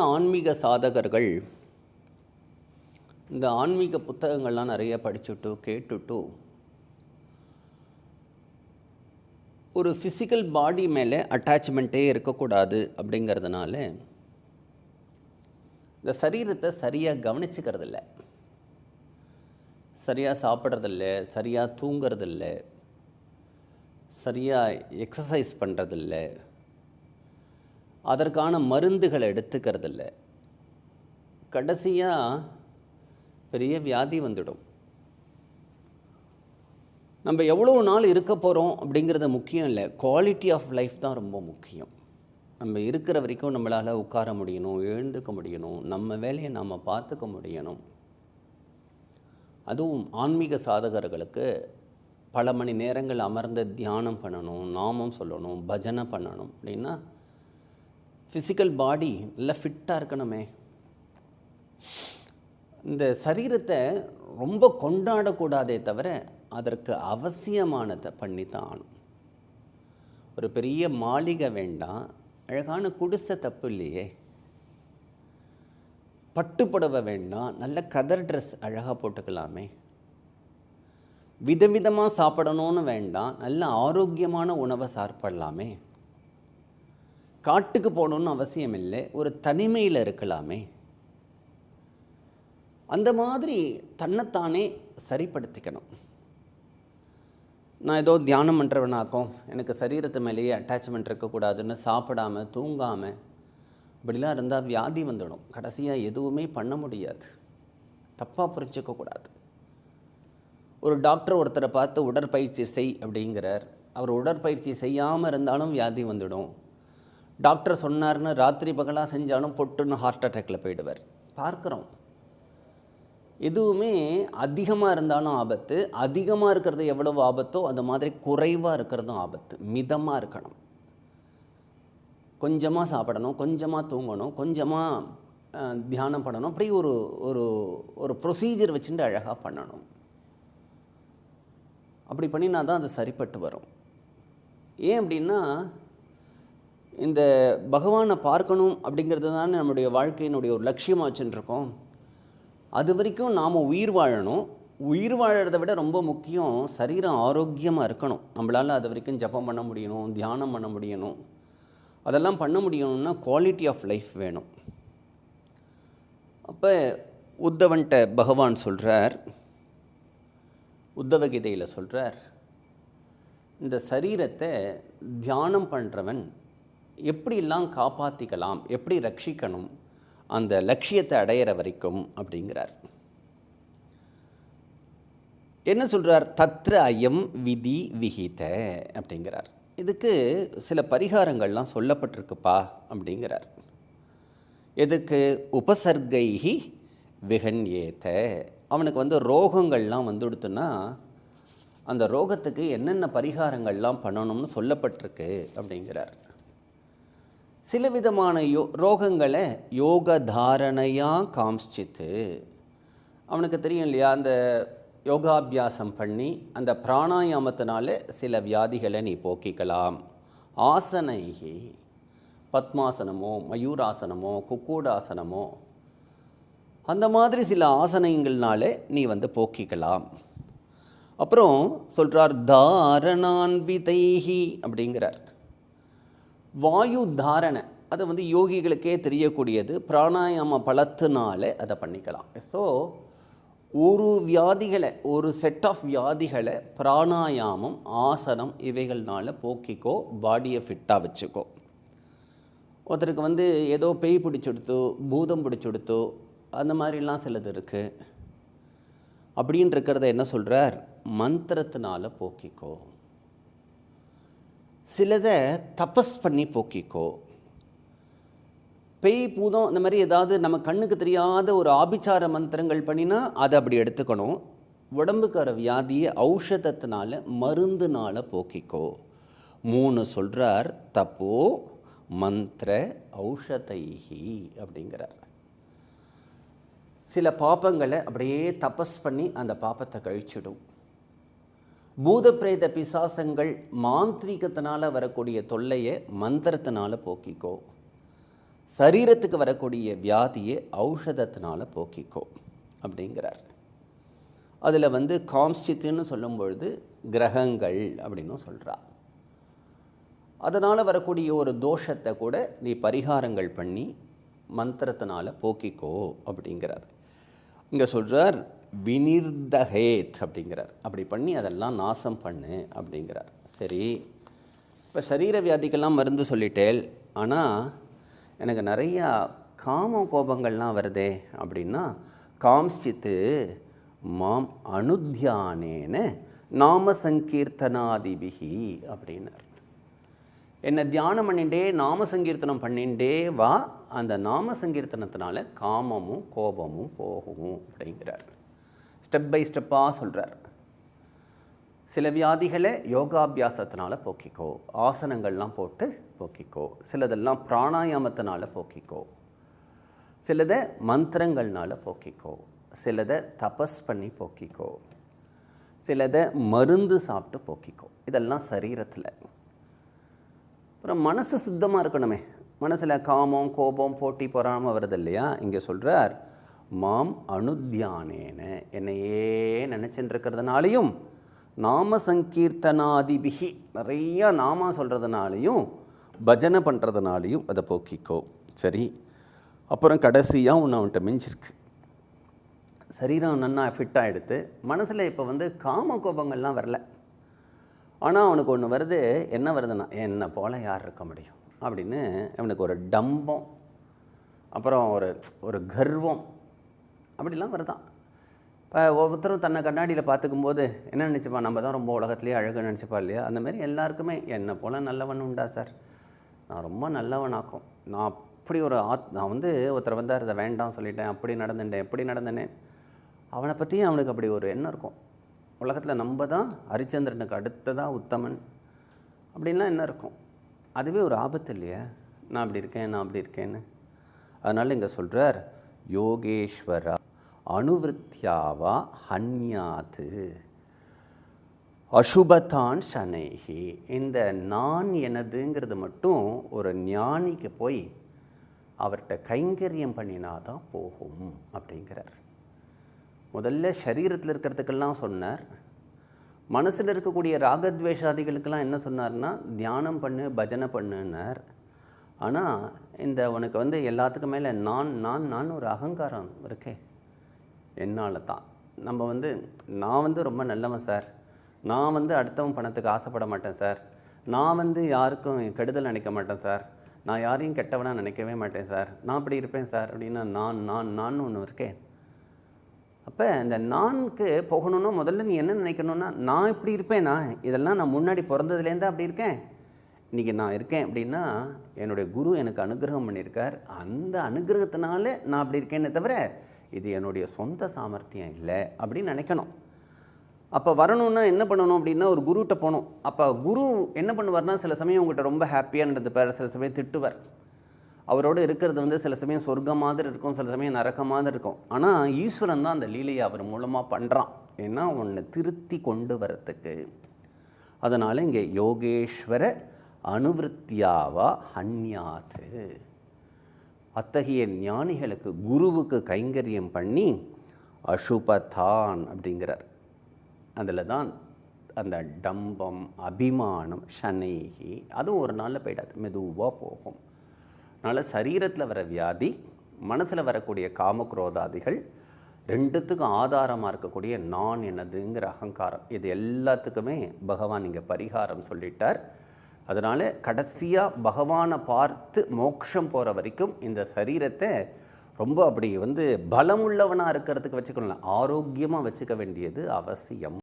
ஆன்மீக சாதகர்கள் இந்த ஆன்மீக புத்தகங்கள்லாம் நிறைய படிச்சுட்டு கேட்டுட்டு ஒரு ஃபிசிக்கல் பாடி மேலே அட்டாச்மெண்ட்டே இருக்கக்கூடாது அப்படிங்கிறதுனால இந்த சரீரத்தை சரியாக கவனிச்சுக்கிறதில்ல. சரியாக சாப்பிட்றதில்ல சரியாக தூங்கிறதில்ல சரியாக எக்ஸசைஸ் பண்ணுறதில்ல அதற்கான மருந்துகளை எடுத்துக்கிறதில்ல. கடைசியாக பெரிய வியாதி வந்துடும். நம்ம எவ்வளோ நாள் இருக்க போகிறோம் அப்படிங்கிறது முக்கியம் இல்லை. குவாலிட்டி ஆஃப் லைஃப் தான் ரொம்ப முக்கியம். நம்ம இருக்கிற வரைக்கும் நம்மளால் உட்கார முடியணும் எழுந்துக்க முடியணும் நம்ம வேலையை நாம் பார்த்துக்க முடியணும். அதுவும் ஆன்மீக சாதகர்களுக்கு பல மணி நேரங்கள் அமர்ந்து தியானம் பண்ணணும் நாமம் சொல்லணும் பஜனை பண்ணணும் அப்படின்னா ஃபிசிக்கல் பாடி நல்லா ஃபிட்டாக இருக்கணுமே. இந்த சரீரத்தை ரொம்ப கொண்டாடக்கூடாதே தவிர அதற்கு அவசியமானதை பண்ணி தான் ஆகணும் ஒரு பெரிய மாளிகை வேண்டாம் அழகான குடிசை தப்பு இல்லையே. பட்டுப்புடவை வேண்டாம் நல்ல கதர் ட்ரெஸ் அழகாக போட்டுக்கலாமே. விதவிதமாக சாப்பிடணும்னு வேண்டாம் நல்ல ஆரோக்கியமான உணவை சாப்பிடலாமே. காட்டுக்கு போகணுன்னு அவசியம் இல்லை ஒரு தனிமையில் இருக்கலாமே. அந்த மாதிரி தன்னைத்தானே சரிப்படுத்திக்கணும். நான் ஏதோ தியானம் பண்ணுறவனாக்கும் எனக்கு சரீரத்து மேலேயே அட்டாச்மெண்ட் இருக்கக்கூடாதுன்னு சாப்பிடாம தூங்காமல் இப்படிலாம் இருந்தால் வியாதி வந்துடும். கடைசியாக எதுவுமே பண்ண முடியாது. தப்பாக புரிஞ்சிக்கக்கூடாது ஒரு டாக்டர் ஒருத்தரை பார்த்து உடற்பயிற்சி செய் அப்படிங்கிறார். அவர் உடற்பயிற்சி செய்யாமல் இருந்தாலும் வியாதி வந்துடும். டாக்டர் சொன்னார்னு ராத்திரி பகலாக செஞ்சாலும் பொட்டுன்னு ஹார்ட் அட்டாக்ல போயிடுவார். பார்க்குறோம். எதுவுமே அதிகமாக இருந்தாலும் ஆபத்து. அதிகமாக இருக்கிறது எவ்வளவு ஆபத்தோ அந்த மாதிரி குறைவாக இருக்கிறதும் ஆபத்து. மிதமாக இருக்கணும். கொஞ்சமாக சாப்பிடணும் கொஞ்சமாக தூங்கணும் கொஞ்சமாக தியானம் பண்ணணும். அப்படி ஒரு ஒரு ஒரு ப்ரொசீஜர் வச்சுட்டு அழகாக பண்ணணும். அப்படி பண்ணினா தான் அது சரிப்பட்டு வரும். ஏன் அப்படின்னா இந்த பகவானை பார்க்கணும் அப்படிங்கிறது தானே நம்முடைய வாழ்க்கையினுடைய ஒரு லட்சியமாக வச்சுட்டுருக்கோம் அது வரைக்கும் நாம் உயிர் வாழணும். உயிர் வாழறதை விட ரொம்ப முக்கியம் சரீரம் ஆரோக்கியமாக இருக்கணும். நம்மளால் அது வரைக்கும் ஜபம் பண்ண முடியணும் தியானம் பண்ண முடியணும். அதெல்லாம் பண்ண முடியணும்னா குவாலிட்டி ஆஃப் லைஃப் வேணும். அப்போ உத்தவன்ட்ட பகவான் சொல்கிறார் உத்தவகீதையில் சொல்கிறார் இந்த சரீரத்தை தியானம் பண்ணுறவன் எப்படிலாம் காப்பாற்றிக்கலாம் எப்படி ரட்சிக்கணும் அந்த லட்சியத்தை அடையிற வரைக்கும் அப்படிங்கிறார். என்ன சொல்கிறார் தத்ர அயம் விதி விகித அப்படிங்கிறார். இதுக்கு சில பரிகாரங்கள்லாம் சொல்லப்பட்டிருக்குப்பா அப்படிங்கிறார். எதுக்கு? உபசர்கைஹி விகன்யேத. அவனுக்கு வந்து ரோகங்கள்லாம் வந்துடுத்துன்னா அந்த ரோகத்துக்கு என்னென்ன பரிகாரங்கள்லாம் பண்ணணும்னு சொல்லப்பட்டிருக்கு அப்படிங்கிறார். சில விதமான யோ ரோகங்களை யோக தாரணையாக காமிச்சித்து அவனுக்கு தெரியும் இல்லையா அந்த யோகாபியாசம் பண்ணி அந்த பிராணாயாமத்தினால சில வியாதிகளை நீ போக்கிக்கலாம். ஆசனைகி பத்மாசனமோ மயூராசனமோ குக்கூடாசனமோ அந்த மாதிரி சில ஆசனங்கள்னால நீ வந்து போக்கிக்கலாம். அப்புறம் சொல்கிறார் தாரணான்விதைகி அப்படிங்கிறார். வாயு தாரணை அது வந்து யோகிகளுக்கே தெரியக்கூடியது. பிராணாயாம பலத்தினால அதை பண்ணிக்கலாம். ஸோ ஒரு வியாதிகளை ஒரு செட் ஆஃப் வியாதிகளை பிராணாயாமம் ஆசனம் இவைகள்னால போக்கிக்கோ பாடியை ஃபிட்டாக வச்சுக்கோ. ஒருத்தருக்கு வந்து ஏதோ பேய் பிடிச்சுடுத்தோ பூதம் பிடிச்சுடுத்தோ அந்த மாதிரிலாம் சிலது இருக்குது அப்படின்னு இருக்கிறத என்ன சொல்கிறார் மந்திரத்தினால போக்கிக்கோ. சிலதை தபஸ் பண்ணி போக்கிக்கோ. பேய் பூதம் இந்த மாதிரி ஏதாவது நம்ம கண்ணுக்கு தெரியாத ஒரு ஆபிச்சார மந்திரங்கள் பண்ணினா அதை அப்படி எடுத்துக்கணும். உடம்புக்கு வியாதியை ஔஷதத்தினால மருந்துனால போக்கிக்கோ. மூணு சொல்கிறார் தப்போ மந்திர ஔஷதைஹி அப்படிங்கிறார். சில பாப்பங்களை அப்படியே தபஸ் பண்ணி அந்த பாப்பத்தை கழிச்சிடும். பூதப்பிரேத பிசாசங்கள் மாந்திரீகத்தினால் வரக்கூடிய தொல்லையை மந்திரத்தினால் போக்கிக்கோ. சரீரத்துக்கு வரக்கூடிய வியாதியை ஔஷதத்தினால் போக்கிக்கோ அப்படிங்கிறார். அதில் வந்து காம்ஸ்டித்துன்னு சொல்லும் பொழுது கிரகங்கள் அப்படின்னும் சொல்கிறா அதனால் வரக்கூடிய ஒரு தோஷத்தை கூட நீ பரிகாரங்கள் பண்ணி மந்திரத்தினால் போக்கிக்கோ அப்படிங்கிறார். இங்கே சொல்கிறார் வினிர்தஹேத் அப்படிங்கிறார். அப்படி பண்ணி அதெல்லாம் நாசம் பண்ணு அப்படிங்கிறார். சரி இப்போ சரீர வியாதிக்கெல்லாம் மருந்து சொல்லிட்டேன் ஆனால் எனக்கு நிறையா காம கோபங்கள்லாம் வருதே அப்படின்னா காம்சித்து மாம் அனுத்தியானேன நாம சங்கீர்த்தனாதிபிகி அப்படின்னார். என்னை தியானம் பண்ணிட்டே நாம சங்கீர்த்தனம் பண்ணிண்டே வா அந்த நாம சங்கீர்த்தனத்தினால காமமும் கோபமும் போகும் அப்படிங்கிறார். ஸ்டெப் பை ஸ்டெப்பாக சொல்கிறார் சில வியாதிகளை யோகாபியாசத்தினால போக்கிக்கோ ஆசனங்கள்லாம் போட்டு போக்கிக்கோ சிலதெல்லாம் பிராணாயாமத்தினால போக்கிக்கோ சிலதை மந்திரங்கள்னால போக்கிக்கோ சிலதை தபஸ் பண்ணி போக்கிக்கோ சிலதை மருந்து சாப்பிட்டு போக்கிக்கோ. இதெல்லாம் சரீரத்தில். அப்புறம் மனசு சுத்தமாக இருக்கணுமே. மனசில் காமம் கோபம் போட்டி பொறாமல் வருது இல்லையா? இங்கே சொல்கிறார் மாம் அனுத்தியானேன என்னையே நினச்சிட்டுருக்கிறதுனாலையும் நாம சங்கீர்த்தனாதிபிகி நிறையா நாம சொல்கிறதுனாலையும் பஜனை பண்ணுறதுனாலையும் அதை போக்கிக்கோ. சரி அப்புறம் கடைசியாக ஒன்று அவன்கிட்ட மிஞ்சிருக்கு. சரீரம் நன்னா ஃபிட்டாக எடுத்து மனசில் இப்போ வந்து காம கோபங்கள்லாம் வரல. ஆனால் அவனுக்கு ஒன்று வருது என்ன வருதுன்னா என்னை போல் யார் இருக்க முடியும்? அப்படின்னு அவனுக்கு ஒரு டம்பம் அப்புறம் ஒரு ஒரு கர்வம் அப்படிலாம் வருதான். இப்போ ஒவ்வொருத்தரும் தன்னை கண்ணாடியில் பார்த்துக்கும் போது என்ன நினச்சிப்பா? நம்ம தான் ரொம்ப உலகத்துலேயே அழகு நினச்சிப்பா இல்லையா? அந்த மாதிரி எல்லாருக்குமே என்னை போல் நல்லவன் உண்டா சார்? நான் ரொம்ப நல்லவனாக்கும். நான் அப்படி ஒரு ஆத் நான் வந்து ஒருத்தர் வந்தார் இதை வேண்டாம் சொல்லிட்டேன் அப்படி நடந்துட்டேன் எப்படி நடந்தேனே. அவனை பற்றியும் அவனுக்கு அப்படி ஒரு எண்ணம் இருக்கும். உலகத்தில் நம்ம தான் ஹரிச்சந்திரனுக்கு அடுத்ததாக உத்தமன் அப்படின்லாம் என்ன இருக்கும்? அதுவே ஒரு ஆபத்து இல்லையா? நான் அப்படி இருக்கேன் நான் அப்படி இருக்கேன்னு. அதனால் இங்கே சொல்கிறார் யோகேஸ்வரா. அணுவிருத்தியாவா ஹன்யாது அசுபத்தான் சனைகி. இந்த நான் எனதுங்கிறது மட்டும் ஒரு ஞானிக்கு போய் அவர்கிட்ட கைங்கரியம் பண்ணினாதான் போகும் அப்படிங்கிறார். முதல்ல சரீரத்தில் இருக்கிறதுக்கெல்லாம் சொன்னார். மனசில் இருக்கக்கூடிய ராகத்வேஷாதிகளுக்கெல்லாம் என்ன சொன்னார்னா தியானம் பண்ணு பஜனை பண்ணுன்னார். ஆனால் இந்த உனக்கு வந்து எல்லாத்துக்கும் மேலே நான் நான் நான் ஒரு அகங்காரம் இருக்கே. என்னால் தான். நம்ம வந்து நான் வந்து ரொம்ப நல்லவன் சார். நான் வந்து அடுத்தவன் பணத்துக்கு ஆசைப்பட மாட்டேன் சார். நான் வந்து யாருக்கும் கெடுதல் நினைக்க மாட்டேன் சார். நான் யாரையும் கெட்டவனாக நினைக்கவே மாட்டேன் சார். நான் அப்படி இருப்பேன் சார் அப்படின்னா நான் நான் நான் ஒன்று இருக்கேன். அப்போ இந்த நான்கு போகணுன்னா முதல்ல நீ என்ன நினைக்கணும்னா நான் இப்படி இருப்பேனா இதெல்லாம் நான் முன்னாடி பிறந்ததுலேருந்து அப்படி இருக்கேன். இன்றைக்கி நான் இருக்கேன் அப்படின்னா என்னுடைய குரு எனக்கு அனுகிரகம் பண்ணியிருக்கார். அந்த அனுகிரகத்தினால நான் அப்படி இருக்கேனே தவிர இது என்னுடைய சொந்த சாமர்த்தியம் இல்லை அப்படின்னு நினைக்கணும். அப்போ வரணும்னா என்ன பண்ணணும் அப்படின்னா ஒரு குருகிட்ட போகணும். அப்போ குரு என்ன பண்ணுவார்னா சில சமயம் உங்கள்கிட்ட ரொம்ப ஹாப்பியாக நடந்துப்பார் சில சமயம் திட்டுவார். அவரோடு இருக்கிறது வந்து சில சமயம் சொர்க்கம் மாதிரி இருக்கும் சில சமயம் நரக்க மாதிரி இருக்கும். ஆனால் ஈஸ்வரன் தான் அந்த லீலையை அவர் மூலமாக பண்ணுறான் ஏன்னா உன்னை திருத்தி கொண்டு வரத்துக்கு அதனால் இங்கே யோகேஸ்வர அனுவிருத்தியாவா ஹன்யாத்து அத்தகைய ஞானிகளுக்கு குருவுக்கு கைங்கரியம் பண்ணி அசுபதான் அப்படிங்கிறார். அதில் தான் அந்த டம்பம் அபிமானம் ஷனைகி அதுவும் ஒரு நாளில் போயிடாது மெதுவாக போகும். அதனால் சரீரத்தில் வர வியாதி மனசில் வரக்கூடிய காமக்ரோதாதிகள் ரெண்டுத்துக்கும் ஆதாரமாக இருக்கக்கூடிய நான் எனதுங்கிற அகங்காரம் இது எல்லாத்துக்குமே பகவான் இங்கே பரிகாரம் சொல்லிட்டார். அதனால் கடைசியாக பகவானை பார்த்து மோட்சம் போகிற வரைக்கும் இந்த சரீரத்தை ரொம்ப அப்படி வந்து பலமுள்ளவனாக இருக்கிறதுக்கு வச்சுக்கணும் ஆரோக்கியமாக வச்சுக்க வேண்டியது அவசியம்.